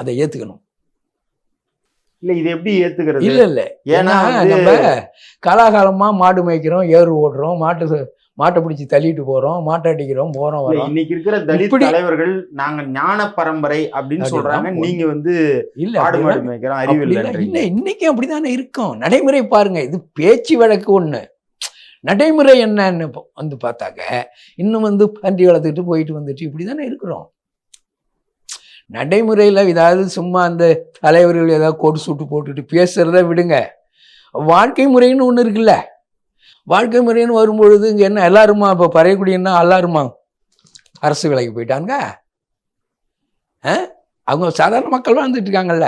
அதை ஏத்துக்கணும். இல்ல இது எப்படி ஏத்துக்கிறது? இல்ல இல்ல. ஏன்னா நம்ம காலாகாலமா மாடு மேய்க்கிறோம் ஏறு ஓடுறோம் மாட்டு மாட்டை பிடிச்சி தள்ளிட்டு போறோம் மாட்டை அடிக்கிறோம் போறோம் இன்னைக்கு இருக்கிற தலித் தலைவர்கள் நாங்க ஞான பரம்பரை அப்படின்னு சொல்றாங்க. நீங்க வந்து இல்ல ஆடு மாடு மேய்க்கிறோம் அறிவில்லைன்றீங்க இல்லை இன்னைக்கும் அப்படிதானே இருக்கும். நடைமுறை பாருங்க இது பேச்சு வழக்கு ஒண்ணு. நடைமுறை என்னன்னு வந்து பார்த்தாக்க இன்னும் வந்து பன்றி வளர்த்துக்கிட்டு போயிட்டு வந்துட்டு இப்படி தானே இருக்கிறோம். நடைமுறையில் ஏதாவது சும்மா அந்த தலைவர்கள் ஏதாவது கோட்டு சூட்டு போட்டுட்டு பேசுகிறத விடுங்க. வாழ்க்கை முறைன்னு ஒன்று இருக்குல்ல. வாழ்க்கை முறைன்னு வரும்பொழுது இங்கே என்ன எல்லாருமா? இப்போ பறையக்கூடியன்னா எல்லாருமா? அரசு வேலைக்கு போயிட்டாங்க ஆ? அவங்க சாதாரண மக்கள் வாழ்ந்துட்டு இருக்காங்கல்ல.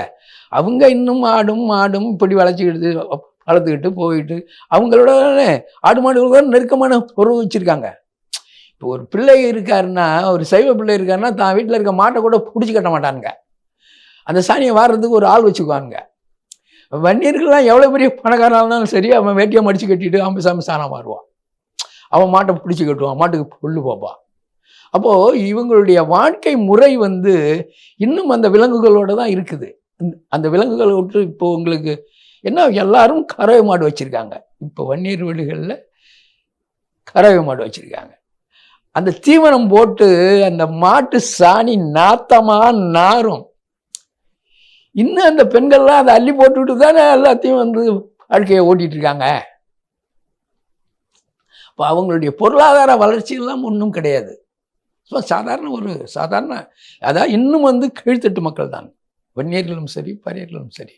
அவங்க இன்னும் ஆடும் மாடும் இப்படி வளர்ச்சிக்கிட்டு வளர்த்துக்கிட்டு போயிட்டு அவங்களோட ஆடு மாடுகளோட நெருக்கமான உறவு வச்சுருக்காங்க. இப்போ ஒரு பிள்ளை இருக்காருன்னா ஒரு சைவ பிள்ளை இருக்காருன்னா தான் வீட்டில் இருக்க மாட்டை கூட பிடிச்சி கட்ட மாட்டானுங்க. அந்த சாணியை வாடுறதுக்கு ஒரு ஆள் வச்சுக்குவானுங்க. வன்னியர்கள்லாம் எவ்வளோ பெரிய பணக்காரனாக இருந்தாலும் சரி அவன் வேட்டியை மடித்து கட்டிட்டு அவன் சாமி சாணம் மாறுவான். அவன் மாட்டை பிடிச்சி கட்டுவான் மாட்டுக்கு புல்லு போப்பான். அப்போது இவங்களுடைய வாழ்க்கை முறை வந்து இன்னும் அந்த விலங்குகளோட தான் இருக்குது. இந்த- அந்த விலங்குகளை விட்டு இப்போ உங்களுக்கு என்ன எல்லாரும் கறவை மாடு வச்சுருக்காங்க. இப்போ வன்னியர் வீடுகளில் கறவை மாடு வச்சுருக்காங்க. அந்த தீவனம் போட்டு அந்த மாட்டு சாணி நாத்தமா நாரும். இன்னும் அந்த பெண்கள்லாம் அதை அள்ளி போட்டுட்டு தானே எல்லாத்தையும் வந்து வாழ்க்கையை ஓட்டிட்டு இருக்காங்க இப்போ அவங்களுடைய பொருளாதார வளர்ச்சியெல்லாம் ஒன்றும் கிடையாது. ஸோ சாதாரண ஒரு சாதாரண அதான் இன்னும் வந்து கீழ்த்தட்டு மக்கள் தான் வன்னியர்களும் சரி பரியர்களும் சரி.